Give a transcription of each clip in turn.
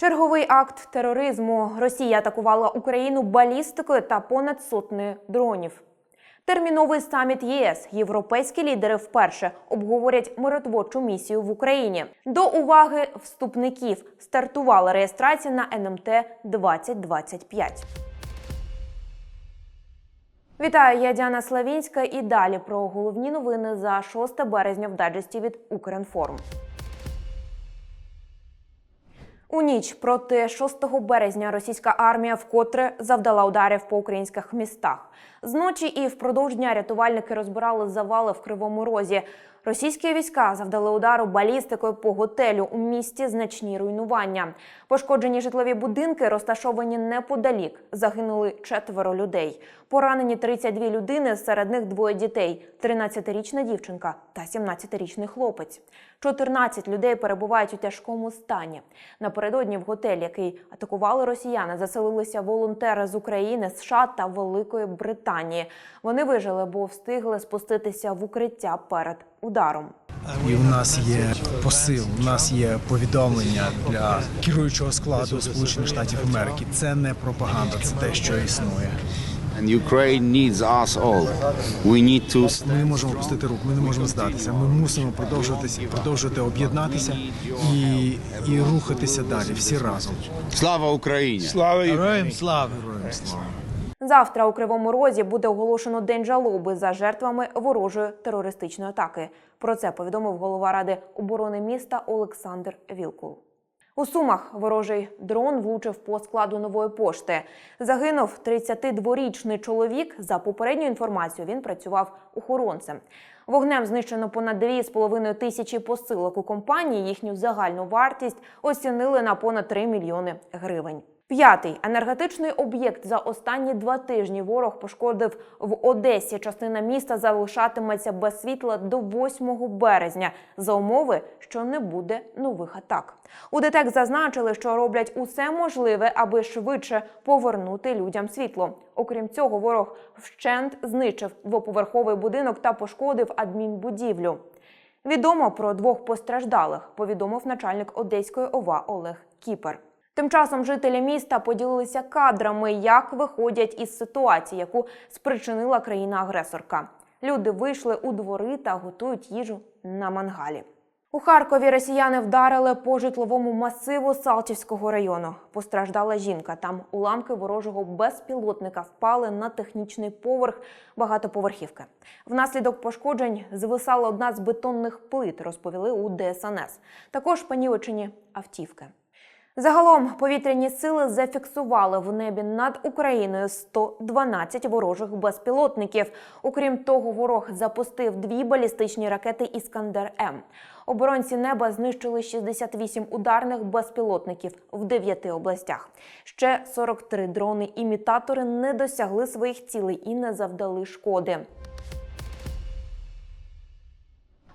Черговий акт тероризму. Росія атакувала Україну балістикою та понад сотнею дронів. Терміновий саміт ЄС. Європейські лідери вперше обговорять миротворчу місію в Україні. До уваги вступників стартувала реєстрація на НМТ 2025. Вітаю, я Діана Славінська і далі про головні новини за 6 березня в дайджесті від Укрінформ. У ніч проти 6 березня російська армія вкотре завдала ударів по українських містах. Зночі і впродовж дня рятувальники розбирали завали в Кривому Розі. Російські війська завдали удару балістикою по готелю у місті значні руйнування. Пошкоджені житлові будинки розташовані неподалік. Загинули четверо людей. Поранені 32 людини, серед них двоє дітей: 13-річна дівчинка та 17-річний хлопець. 14 людей перебувають у тяжкому стані. Напередодні в готель, який атакували росіяни, заселилися волонтери з України, США та Великої Британії. Вони вижили, бо встигли спуститися в укриття перед ударом. І у нас є посил, у нас є повідомлення для керуючого складу Сполучених Штатів Америки. Це не пропаганда, це те, що існує. Ми можемо пустити рук, ми не можемо здатися. Ми мусимо продовжуватися, продовжувати об'єднатися і, і рухатися далі всі разом. Слава Україні! Героям слава! Героям слава! Завтра у Кривому Розі буде оголошено день жалоби за жертвами ворожої терористичної атаки. Про це повідомив голова ради оборони міста Олександр Вілкул. У Сумах ворожий дрон влучив по складу нової пошти. Загинув 32-річний чоловік. За попередньою інформацією, він працював охоронцем. Вогнем знищено понад 2,5 тисячі посилок у компанії. Їхню загальну вартість оцінили на понад 3 мільйони гривень. П'ятий енергетичний об'єкт за останні два тижні ворог пошкодив в Одесі. Частина міста залишатиметься без світла до 8 березня за умови, що не буде нових атак. У ДТЕК зазначили, що роблять усе можливе, аби швидше повернути людям світло. Окрім цього, ворог вщент знищив двоповерховий будинок та пошкодив адмінбудівлю. Відомо про двох постраждалих, повідомив начальник Одеської ОВА Олег Кіпер. Тим часом жителі міста поділилися кадрами, як виходять із ситуації, яку спричинила країна-агресорка. Люди вийшли у двори та готують їжу на мангалі. У Харкові росіяни вдарили по житловому масиву Салтівського району. Постраждала жінка. Там уламки ворожого безпілотника впали на технічний поверх багатоповерхівки. Внаслідок пошкоджень звисала одна з бетонних плит, розповіли у ДСНС. Також понівечені автівки. Загалом повітряні сили зафіксували в небі над Україною 112 ворожих безпілотників. Окрім того, ворог запустив дві балістичні ракети Іскандер М. Оборонці неба знищили 68 ударних безпілотників в 9 областях. Ще 43 дрони-імітатори не досягли своїх цілей і не завдали шкоди.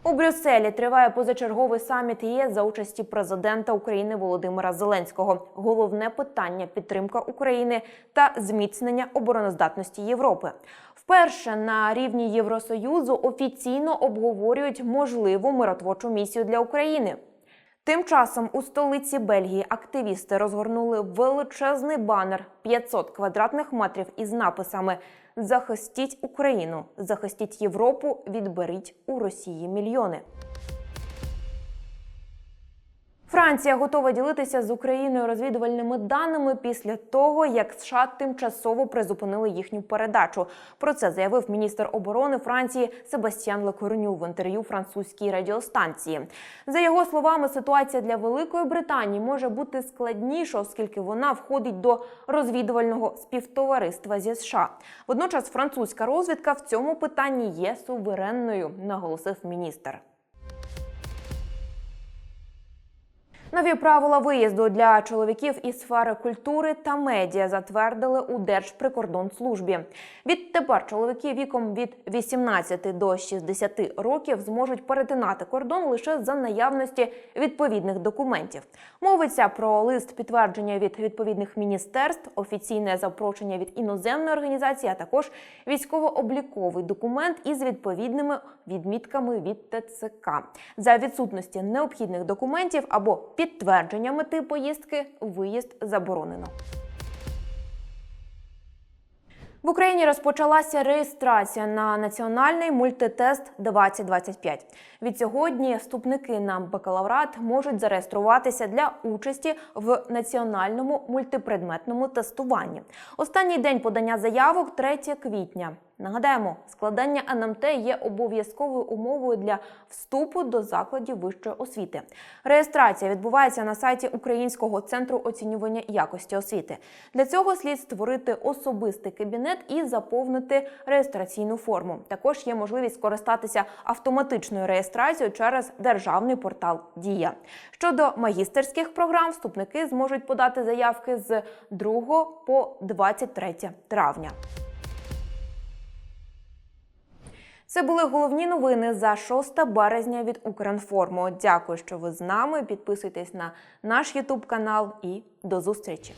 У Брюсселі триває позачерговий саміт ЄС за участі президента України Володимира Зеленського. Головне питання підтримка України та зміцнення обороноздатності Європи. Вперше на рівні Євросоюзу офіційно обговорюють можливу миротворчу місію для України. Тим часом у столиці Бельгії активісти розгорнули величезний банер 500 квадратних метрів із написами Захистіть Україну, захистіть Європу, відберіть у Росії мільйони. Франція готова ділитися з Україною розвідувальними даними після того, як США тимчасово призупинили їхню передачу. Про це заявив міністр оборони Франції Себастьян Лекорню в інтерв'ю французькій радіостанції. За його словами, ситуація для Великої Британії може бути складніша, оскільки вона входить до розвідувального співтовариства зі США. Водночас французька розвідка в цьому питанні є суверенною, наголосив міністр. Нові правила виїзду для чоловіків із сфери культури та медіа затвердили у Держприкордонслужбі. Відтепер чоловіки віком від 18 до 60 років зможуть перетинати кордон лише за наявності відповідних документів. Мовиться про лист підтвердження від відповідних міністерств, офіційне запрошення від іноземної організації, а також військово-обліковий документ із відповідними відмітками від ТЦК. За відсутності необхідних документів або під підтвердження мети поїздки виїзд заборонено. В Україні розпочалася реєстрація на національний мультитест 2025. Від сьогодні вступники на бакалаврат можуть зареєструватися для участі в національному мультипредметному тестуванні. Останній день подання заявок 3 квітня. Нагадаємо, складання НМТ є обов'язковою умовою для вступу до закладів вищої освіти. Реєстрація відбувається на сайті Українського центру оцінювання якості освіти. Для цього слід створити особистий кабінет і заповнити реєстраційну форму. Також є можливість скористатися автоматичною реєстрацією через державний портал Дія. Щодо магістерських програм, вступники зможуть подати заявки з 2 по 23 травня. Це були головні новини за 6 березня від Укрінформу. Дякую, що ви з нами. Підписуйтесь на наш Ютуб канал і до зустрічі.